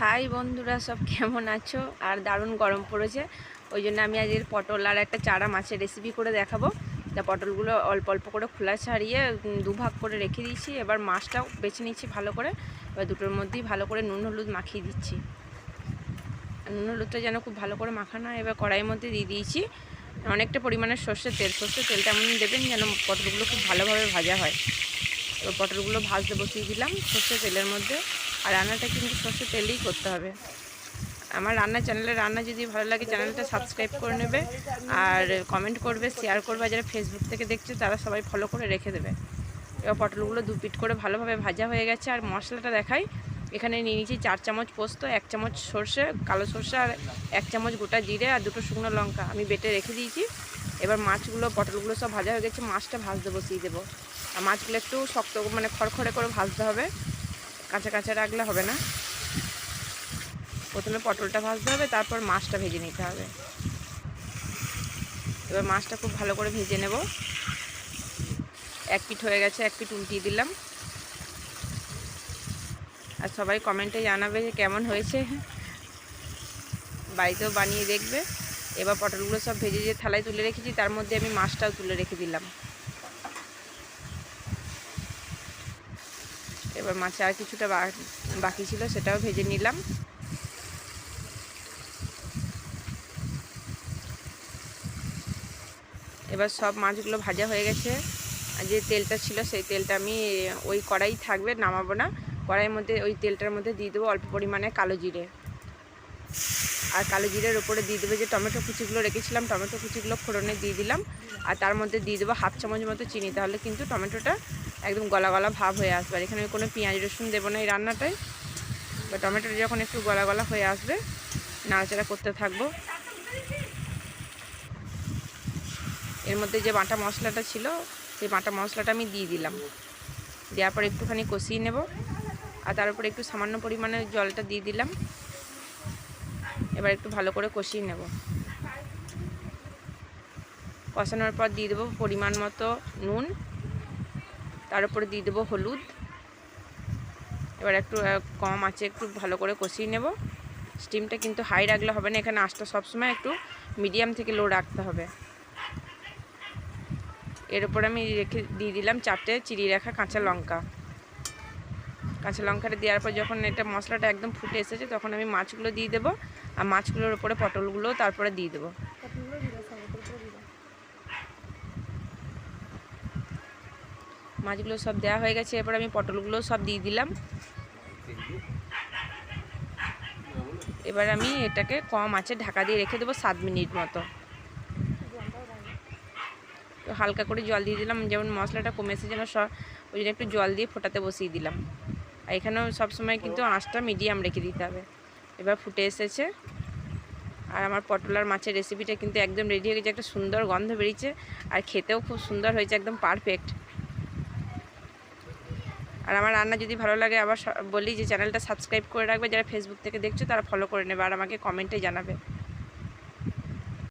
High বন্ধুরা, সব কেমন আছো? আর দারুণ গরম পড়েছে। ওই জন্য আমি আজকের পটল আর একটা চারা মাছের রেসিপি করে দেখাবো। তা পটলগুলো অল্প অল্প করে খোলা ছাড়িয়ে দুভাগ করে রেখে দিয়েছি। এবার মাছটাও বেছে নিচ্ছি ভালো করে। এবার দুটোর মধ্যেই ভালো করে নুন, হলুদ মাখিয়ে দিচ্ছি। নুন, হলুদটা যেন খুব ভালো করে মাখানো হয়, এবার কড়াইয়ের মধ্যে দিয়ে দিয়েছি। অনেকটা পরিমাণে সর্ষের তেল। সর্ষের তেলটা এমন দেবেন যেন পটলগুলো খুব ভালোভাবে ভাজা হয়। এবার পটলগুলো ভাজতে বসিয়ে দিলাম সর্ষের তেলের মধ্যে। আর রান্নাটা কিন্তু সর্ষের তেলেই করতে হবে। আমার রান্না চ্যানেলে রান্না যদি ভালো লাগে চ্যানেলটা সাবস্ক্রাইব করে নেবে আর কমেন্ট করবে শেয়ার করবে যারা ফেসবুক থেকে দেখছে তারা সবাই ফলো করে রেখে দেবে। এবার পটলগুলো দু পিট করে ভালোভাবে ভাজা হয়ে গেছে আর মশলাটা দেখাই। এখানে নিয়ে নিয়েছি চার চামচ পোস্ত, এক চামচ সর্ষে, কালো সর্ষে আর এক চামচ গোটা জিরে আর দুটো শুকনো লঙ্কা আমি বেটে রেখে দিয়েছি। এবার মাছগুলো, পটলগুলো সব ভাজা হয়ে গেছে, মাছটা ভাজতে বসিয়ে দেবো। আর মাছগুলো একটু শক্ত মানে খড়খড়ে করে ভাজতে হবে। কাঁচা কাঁচা রাখলে হবে না। প্রথমে পটলটা ভাজতে হবে, তারপর মাছটা ভেজে নিতে হবে। এবার মাছটা খুব ভালো করে ভেজে নেব। এক পিঠ হয়ে গেছে, এক পিঠ উল্টিয়ে দিলাম। আর সবাই কমেন্টে জানাবে যে কেমন হয়েছে। বাড়িতেও বানিয়ে দেখবে। এবার পটলগুলো সব ভেজে যে থালায় তুলে রেখেছি, তার মধ্যে আমি মাছটাও তুলে রেখে দিলাম। এবার মাছে আর কিছুটা বাকি ছিল, সেটাও ভেজে নিলাম। এবার সব মাছগুলো ভাজা হয়ে গেছে। আর যে তেলটা ছিল, সেই তেলটা আমি ওই কড়াই থাকবে, নামাবো না। কড়াইয়ের মধ্যে, ওই তেলটার মধ্যে দিয়ে দেবো অল্প পরিমাণে কালো জিরে। আর কালো জিরের ওপরে দিয়ে দেবো যে টমেটো কুচিগুলো রেখেছিলাম, টমেটো কুচিগুলো ফোড়নে দিয়ে দিলাম। আর তার মধ্যে দিয়ে দেবো হাফ চামচ মতো চিনি, তাহলে কিন্তু টমেটোটা একদম গলা গলা ভাব হয়ে আসবে। আর এখানে আমি কোনো পেঁয়াজ, রসুন দেবো না এই রান্নাটায়। বা টমেটোটা যখন একটু গলা গলা হয়ে আসবে, নাড়াচাড়া করতে থাকব। এর মধ্যে যে বাটা মশলাটা ছিল, সেই বাটা মশলাটা আমি দিয়ে দিলাম। দেওয়ার পর একটুখানি কষিয়ে নেব। আর তার উপরে একটু সামান্য পরিমাণে জলটা দিয়ে দিলাম। এবার একটু ভালো করে কষিয়ে নেব। কষানোর পর দিয়ে দেবো পরিমাণ মতো নুন, তার উপরে দিয়ে দেবো হলুদ। এবার একটু কম আছে একটু ভালো করে কষিয়ে নেব। স্টিমটা কিন্তু হাই রাখলে হবে না, এখানে আঁচটা সবসময় একটু মিডিয়াম থেকে লো রাখতে হবে। এর উপর আমি রেখে দিয়ে দিলাম চারটে চিড়ি রাখা কাঁচা লঙ্কা। কাঁচা লঙ্কাটা দেওয়ার পর যখন এটা মশলাটা একদম ফুটে এসেছে তখন আমি মাছগুলো দিয়ে দেবো। আর মাছগুলোর উপরে পটলগুলো তারপরে দিয়ে দেবো। মাছগুলো সব দেওয়া হয়ে গেছে এরপর আমি পটলগুলো সব দিয়ে দিলাম। এবার আমি এটাকে কম আছে ঢাকা দিয়ে রেখে দেবো সাত মিনিট মতো। তো হালকা করে জল দিয়ে দিলাম যেমন মশলাটা কমেছে যেন সব ওই জন্য একটু জল দিয়ে ফোটাতে বসিয়ে দিলাম। আর এখানেও সবসময় কিন্তু আঁচটা মিডিয়াম রেখে দিতে হবে। এবার ফুটে এসেছে। আর আমার পটল আর মাছের রেসিপিটা কিন্তু একদম রেডি হয়ে গেছে। একটা সুন্দর গন্ধ বেরিয়েছে। আর খেতেও খুব সুন্দর হয়েছে, একদম পারফেক্ট আর আমার রান্না যদি ভালো লাগে, আবার বলি যে চ্যানেলটা সাবস্ক্রাইব করে রাখবে। যারা ফেসবুক থেকে দেখছ, তারা ফলো করে নেবে। আর আমাকে কমেন্টে জানাবে।